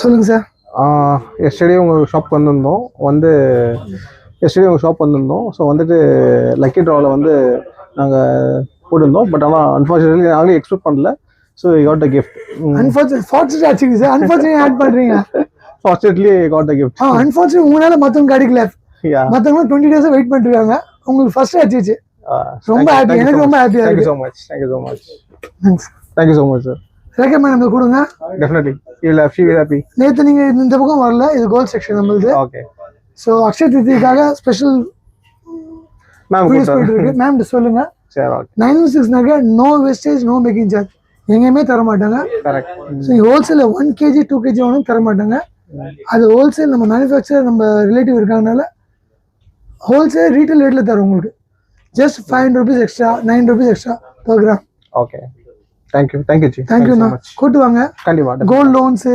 சொல்லுங்க sir. Yesterday உங்கள் shop வந்திருந்தோம். வந்து எஸ்டர்டே உங்கள் ஷாப் வந்திருந்தோம். ஸோ வந்துட்டு லக்கி ட்ராவில் வந்து நாங்கள் போட்டிருந்தோம். பட் ஆனால் அன்ஃபார்ச்சுனேட்லி நாங்களே எக்ஸ்பெக்ட் பண்ணல. So God a gift unfortunate fortunate ஆச்சுங்க சார். அன்ஃபார்ச்சுனேட் ஆட் பண்றீங்க. Fortunately God a gift ah unfortunate உங்களால மத்தவங்க கிடைக்கல. யா மத்தவங்க டுவெண்ட்டி டேஸ் வெயிட் பண்ணிட்டு இருக்காங்க உங்களுக்கு ஃபர்ஸ்ட் ஆச்சு ரொம்ப happy. எனக்கு ரொம்ப ஆ thank you. So much thank you so much thank you so much sir recommend நம்ம கொடுங்க. டெஃபினெட்லி ஹேப்பி வில் ஹாப்பி நேத்து நீங்க இந்த பக்கம் வரல இது கோல்ட் செக்ஷன் நம்மளுது. ஓகே ஸோ அக்ஷய திருத்திக்காக ஸ்பெஷல் மேம் இருக்கு. மேம் சொல்லுங்க. சரி நைன் சிக்ஸ் நகை no wastage no making charge எங்கேயுமே தர மாட்டாங்க. கரெக்ட் ஸோ ஹோல்சேலில் ஒன் கேஜி டூ கேஜி ஒன்றும் தர மாட்டாங்க. அது ஹோல்சேல் நம்ம மேனுஃபேக்சர் நம்ம ரிலேட்டிவ் இருக்காங்கனால ஹோல்சேல் ரீட்டைல் ரேட்டில் தரோம் உங்களுக்கு. Just five hundred rupees extra nine rupees extra per gram okay thank you thank you ji தேங்க்யூண்ணா கூட்டு வாங்க. கண்டிப்பாக கோல்ட் லோன்ஸு